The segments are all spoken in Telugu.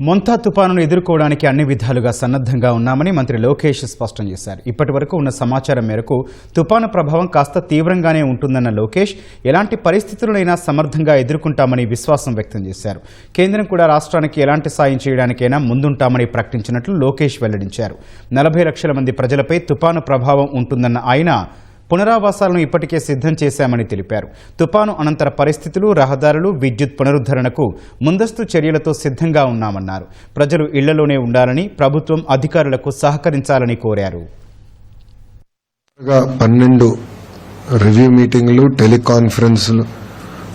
మొంతా తుపానును ఎదుర్కోవడానికి అన్ని విధాలుగా సన్నద్ధంగా ఉన్నామని మంత్రి లోకేష్ స్పష్టం చేశారు. ఇప్పటి వరకు ఉన్న సమాచారం మేరకు తుపాను ప్రభావం కాస్త తీవ్రంగానే ఉంటుందన్న లోకేష్ ఎలాంటి పరిస్థితులనైనా సమర్థంగా ఎదుర్కొంటామని విశ్వాసం వ్యక్తం చేశారు. కేంద్రం కూడా రాష్ట్రానికి ఎలాంటి సాయం చేయడానికైనా ముందుంటామని ప్రకటించినట్లు లోకేష్ వెల్లడించారు. నలభై లక్షల మంది ప్రజలపై తుపాను ప్రభావం ఉంటుందన్న ఆయన పునరావాసాలను ఇప్పటికే సిద్ధం చేశామని తెలిపారు. తుపాను అనంతర పరిస్థితులు రహదారులు విద్యుత్ పునరుద్ధరణకు ముందస్తు చర్యలతో సిద్ధంగా ఉన్నామన్నారు. ప్రజలు ఇళ్ళలోనే ఉండాలని ప్రభుత్వం అధికారులకు సహకరించాలని కోరారు. పన్నెండు రివ్యూ మీటింగ్లు టెలికాన్ఫరెన్స్లు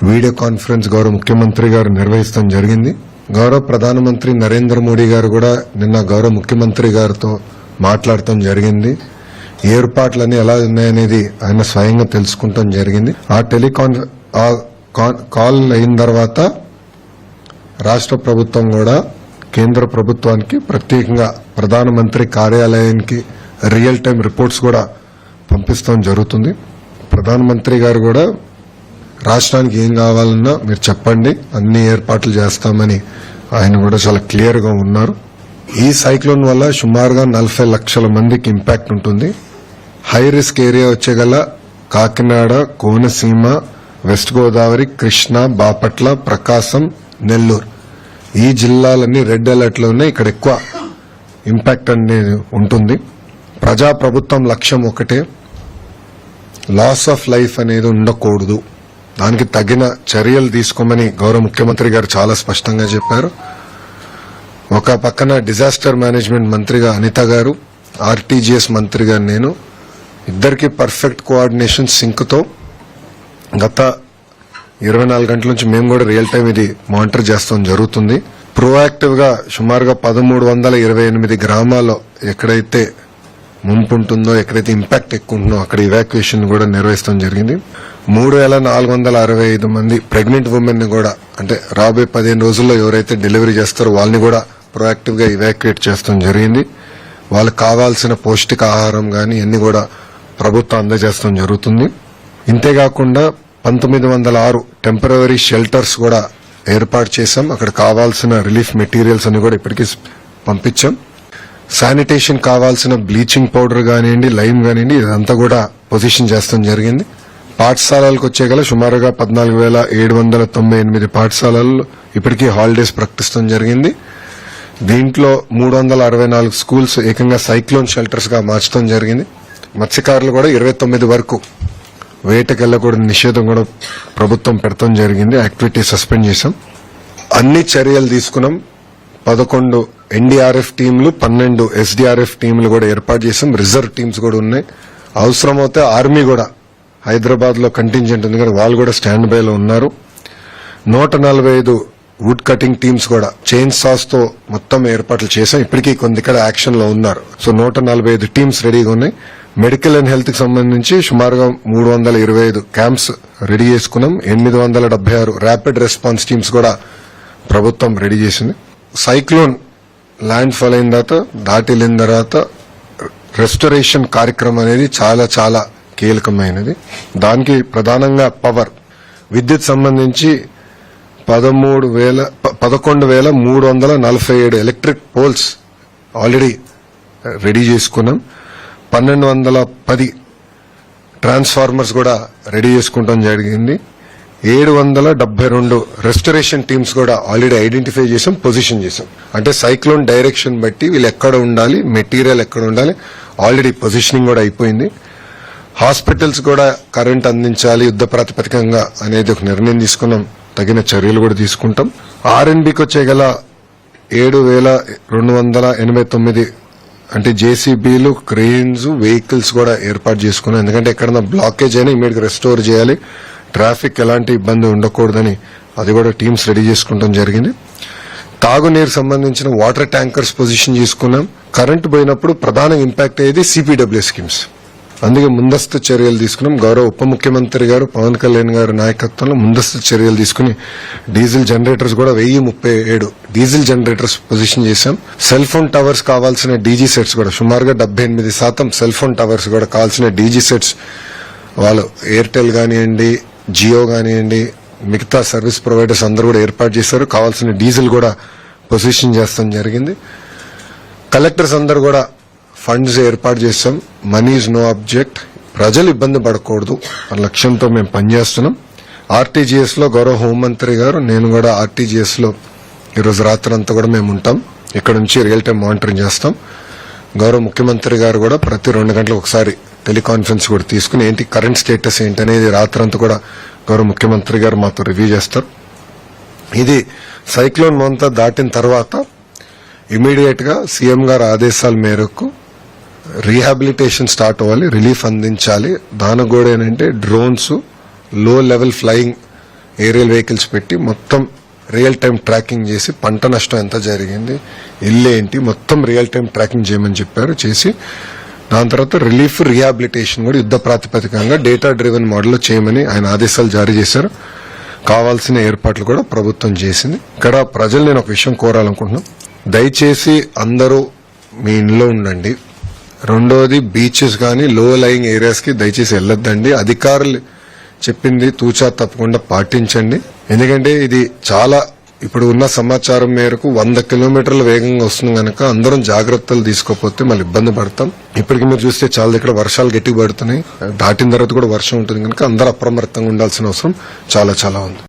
వీడియో కాన్ఫరెన్స్ గౌరవ ముఖ్యమంత్రి గారు నిర్వహిస్తాం జరిగింది. గౌరవ ప్రధానమంత్రి నరేంద్ర మోడీ గారు కూడా నిన్న గౌరవ ముఖ్యమంత్రి గారితో మాట్లాడటం జరిగింది. ఏర్పాట్లన్నీ ఎలా ఉన్నాయనేది ఆయన స్వయంగా తెలుసుకుంటాం జరిగింది. ఆ టెలికాన్ ఆ కాన్- కాల్ అయిన తర్వాత రాష్ట్ర ప్రభుత్వం కూడా కేంద్ర ప్రభుత్వానికి ప్రత్యేకంగా ప్రధానమంత్రి కార్యాలయానికి రియల్ టైం రిపోర్ట్స్ కూడా పంపిస్తాం జరుగుతుంది. ప్రధానమంత్రి గారు కూడా రాష్ట్రానికి ఏం కావాలన్నా మీరు చెప్పండి అన్ని ఏర్పాట్లు చేస్తామని ఆయన కూడా చాలా క్లియర్గా ఉన్నారు. ఈ సైక్లోన్ వల్ల సుమారుగా నలభై లక్షల మందికి ఇంపాక్ట్ ఉంటుంది. హై రిస్క్ ఏరియా వచ్చేగల కాకినాడ కోనసీమ వెస్ట్ గోదావరి కృష్ణా బాపట్ల ప్రకాశం నెల్లూరు. ఈ జిల్లాలన్నీ రెడ్ అలర్ట్ ఇక్కడ ఎక్కువ ఇంపాక్ట్ అనేది ఉంటుంది. ప్రజా ప్రభుత్వం లక్ష్యం ఒకటే. లాస్ ఆఫ్ లైఫ్ అనేది ఉండకూడదు. దానికి తగిన చర్యలు తీసుకోమని గౌరవ ముఖ్యమంత్రి గారు చాలా స్పష్టంగా చెప్పారు. ఒక పక్కన డిజాస్టర్ మేనేజ్మెంట్ మంత్రిగా అనిత గారు ఆర్టీజీఎస్ మంత్రిగా నేను ఇద్దరికి పర్ఫెక్ట్ కోఆర్డినేషన్ సింక్తో గత ఇరవై నాలుగు గంటల నుంచి మేము కూడా రియల్ టైం ఇది మానిటర్ చేస్తాం జరుగుతుంది. ప్రోయాక్టివ్గా సుమారుగా పదమూడు వందల ఇరవై ఎనిమిది గ్రామాల్లో ఎక్కడైతే ముంపు ఉంటుందో ఎక్కడైతే ఇంపాక్ట్ ఎక్కువ ఉంటుందో అక్కడ ఇవాక్యుయేషన్ కూడా నిర్వహిస్తాం జరిగింది. మూడు వేల నాలుగు వందల అరవై ఐదు మంది ప్రెగ్నెంట్ ఉమెన్ని కూడా అంటే రాబోయే పదిహేను రోజుల్లో ఎవరైతే డెలివరీ చేస్తారో వాళ్ళని కూడా ప్రోయాక్టివ్గా ఇవాక్యుయేట్ చేస్తాం జరిగింది. వాళ్ళకి కావాల్సిన పౌష్టికాహారం కానీ అన్ని కూడా ప్రభుత్వం అందజేస్తాం జరుగుతుంది. ఇంతేకాకుండా పంతొమ్మిది వందల ఆరు టెంపరీ షెల్టర్స్ కూడా ఏర్పాటు చేశాం. అక్కడ కావాల్సిన రిలీఫ్ మెటీరియల్స్ అని కూడా ఇప్పటికీ పంపించాం. శానిటేషన్ కావాల్సిన బ్లీచింగ్ పౌడర్ కానివ్వండి లైమ్ కానివ్వండి ఇదంతా కూడా పొజిషన్ చేస్తాం జరిగింది. పాఠశాలలకు వచ్చేగల సుమారుగా పద్నాలుగు వేల ఏడు వందల తొంభై ఎనిమిది పాఠశాలల్లో ఇప్పటికీ హాలిడేస్ ప్రకటిస్తాం జరిగింది. దీంట్లో మూడు వందల అరవై నాలుగు స్కూల్స్ ఏకంగా సైక్లోన్ షెల్టర్స్గా మార్చడం జరిగింది. మత్స్యకారులు కూడా ఇరవై తొమ్మిది వరకు వేటకెళ్ళకూడదు నిషేధం కూడా ప్రభుత్వం పెడతాం జరిగింది. యాక్టివిటీ సస్పెండ్ చేశాం. అన్ని చర్యలు తీసుకున్నాం. పదకొండు ఎన్డీఆర్ఎఫ్ టీంలు పన్నెండు ఎస్డీఆర్ఎఫ్ టీంలు కూడా ఏర్పాటు చేసాం రిజర్వ్ టీమ్స్ కూడా ఉన్నాయి. అవసరమైతే ఆర్మీ కూడా హైదరాబాద్లో కంటింజెంట్ ఉంది కానీ వాళ్ళు కూడా స్టాండ్ బైలో ఉన్నారు. నూట నలభై ఐదు వుడ్ కటింగ్ టీమ్స్ కూడా చైన్ సాస్తో మొత్తం ఏర్పాట్లు చేశాం. ఇప్పటికీ కొన్ని ఇక్కడ యాక్షన్లో ఉన్నారు. సో నూట నలభై ఐదు టీమ్స్ రెడీగా ఉన్నాయి. మెడికల్ అండ్ హెల్త్కి సంబంధించి సుమారుగా మూడు వందల ఇరవై ఐదు క్యాంప్స్ రెడీ చేసుకున్నాం. ఎనిమిది వందల డెబ్బై ఆరు ర్యాపిడ్ రెస్పాన్స్ టీమ్స్ కూడా ప్రభుత్వం రెడీ చేసింది. సైక్లోన్ ల్యాండ్ ఫాల్ అయిన తర్వాత దాటి వెళ్ళిన తర్వాత రెస్టరేషన్ కార్యక్రమం అనేది చాలా చాలా కీలకమైనది. దానికి ప్రధానంగా పవర్. విద్యుత్ సంబంధించి పదమూడు వేల ప- పదకొండు వేల మూడు వందల నలభై ఏడు ఎలక్ట్రిక్ పోల్స్ ఆల్రెడీ రెడీ చేసుకున్నాం. పన్నెండు వందల పది ట్రాన్స్ఫార్మర్స్ కూడా రెడీ చేసుకుంటాం జరిగింది. ఏడు వందల డెబ్బై రెండు రెస్టరేషన్ టీమ్స్ కూడా ఆల్రెడీ ఐడెంటిఫై చేసాం పొజిషన్ చేసాం. అంటే సైక్లోన్ డైరెక్షన్ బట్టి వీళ్ళు ఎక్కడ ఉండాలి మెటీరియల్ ఎక్కడ ఉండాలి ఆల్రెడీ పొజిషనింగ్ కూడా అయిపోయింది. హాస్పిటల్స్ కూడా కరెంట్ అందించాలి యుద్ధ ప్రాతిపదికంగా అనేది ఒక నిర్ణయం తీసుకున్నాం తగిన చర్యలు కూడా తీసుకుంటాం. ఆర్ఎన్బికి వచ్చే గల ఏడు వేల రెండు వందల ఎనభై తొమ్మిది అంటే జేసీబీలు క్రెయిన్స్ వెహికల్స్ కూడా ఏర్పాటు చేసుకున్నాం ఎందుకంటే ఎక్కడన్నా బ్లాకేజ్ అయినా ఇమీడియట్ రెస్టోర్ చేయాలి. ట్రాఫిక్ ఎలాంటి ఇబ్బంది ఉండకూడదని అది కూడా టీమ్స్ రెడీ చేసుకుంటాం జరిగింది. తాగునీరు సంబంధించిన వాటర్ ట్యాంకర్స్ పొజిషన్ చేసుకున్నాం కరెంట్ పోయినప్పుడు ప్రధాన ఇంపాక్ట్ అయ్యేది సిపిడబ్ల్యూ స్కీమ్స్ అందుకే ముందస్తు చర్యలు తీసుకున్నాం. గౌరవ ఉప ముఖ్యమంత్రి గారు పవన్ కళ్యాణ్ గారి నాయకత్వంలో ముందస్తు చర్యలు తీసుకుని డీజిల్ జనరేటర్స్ కూడా వెయ్యి ముప్పై ఏడు డీజిల్ జనరేటర్స్ పొజిషన్ చేశాం. సెల్ ఫోన్ టవర్స్ కావాల్సిన డీజీ సెట్స్ కూడా సుమారుగా డెబ్బై ఎనిమిది శాతం సెల్ ఫోన్ టవర్స్ కూడా కావాల్సిన డీజీ సెట్స్ వాళ్ళు ఎయిర్టెల్ కానివ్వండి జియో కానివ్వండి మిగతా సర్వీస్ ప్రొవైడర్స్ అందరూ కూడా ఏర్పాటు చేశారు. కావాల్సిన డీజిల్ కూడా పొజిషన్ చేస్తాం జరిగింది. కలెక్టర్స్ అందరు కూడా ఫండ్స్ ఏర్పాటు చేస్తాం. Money is no object. ప్రజలు ఇబ్బంది పడకూడదు. అన్న లక్ష్యంతో మేము పనిచేస్తున్నాం. ఆర్టీజీఎస్లో గౌరవ హోంమంత్రి గారు నేను కూడా ఆర్టీజీఎస్లో ఈరోజు రాత్రి అంతా కూడా మేము ఉంటాం. ఇక్కడ నుంచి రియల్ టైం మానిటరింగ్ చేస్తాం. గౌరవ ముఖ్యమంత్రి గారు కూడా ప్రతి రెండు గంటలకు ఒకసారి టెలికాన్ఫరెన్స్ కూడా తీసుకుని ఏంటి కరెంట్ స్టేటస్ ఏంటి అనేది రాత్రంతా కూడా గౌరవ ముఖ్యమంత్రి గారు మాతో రివ్యూ చేస్తారు. ఇది సైక్లోన్ మొంతా దాటిన తర్వాత ఇమీడియట్గా సీఎం గారు ఆదేశాల మేరకు రీహాబిలిటేషన్ స్టార్ట్ అవ్వాలి రిలీఫ్ అందించాలి. దానికి కూడా ఏంటంటే డ్రోన్స్లో లెవెల్ ఫ్లయింగ్ ఏరియల్ వెహికల్స్ పెట్టి మొత్తం రియల్ టైం ట్రాకింగ్ చేసి పంట నష్టం ఎంత జరిగింది ఇల్లు ఏంటి మొత్తం రియల్ టైం ట్రాకింగ్ చేయమని చెప్పారు. చేసి దాని తర్వాత రిలీఫ్ రీహాబిలిటేషన్ కూడా యుద్ధ ప్రాతిపదికంగా డేటా డ్రివెన్ మోడల్లో చేయమని ఆయన ఆదేశాలు జారీ చేశారు. కావాల్సిన ఏర్పాట్లు కూడా ప్రభుత్వం చేసింది. ఇక్కడ ప్రజలు నేను ఒక విషయం కోరాలనుకుంటున్నాను దయచేసి అందరూ మీ ఇంట్లో ఉండండి. రెండోది బీచెస్ కానీ లో లయింగ్ ఏరియాస్కి దయచేసి వెళ్ళొద్దండి. అధికారులు చెప్పింది తూచా తప్పకుండా పాటించండి. ఎందుకంటే ఇది చాలా ఇప్పుడు ఉన్న సమాచారం మేరకు వంద కిలోమీటర్ల వేగంగా వస్తుంది కనుక అందరం జాగ్రత్తలు తీసుకోకపోతే మళ్ళీ ఇబ్బంది పడతాం. ఇప్పటికి మీరు చూస్తే చాలా ఇక్కడ వర్షాలు గట్టి పడుతున్నాయి దాటిన తర్వాత కూడా వర్షం ఉంటుంది కనుక అందరూ అప్రమత్తంగా ఉండాల్సిన అవసరం చాలా చాలా ఉంది.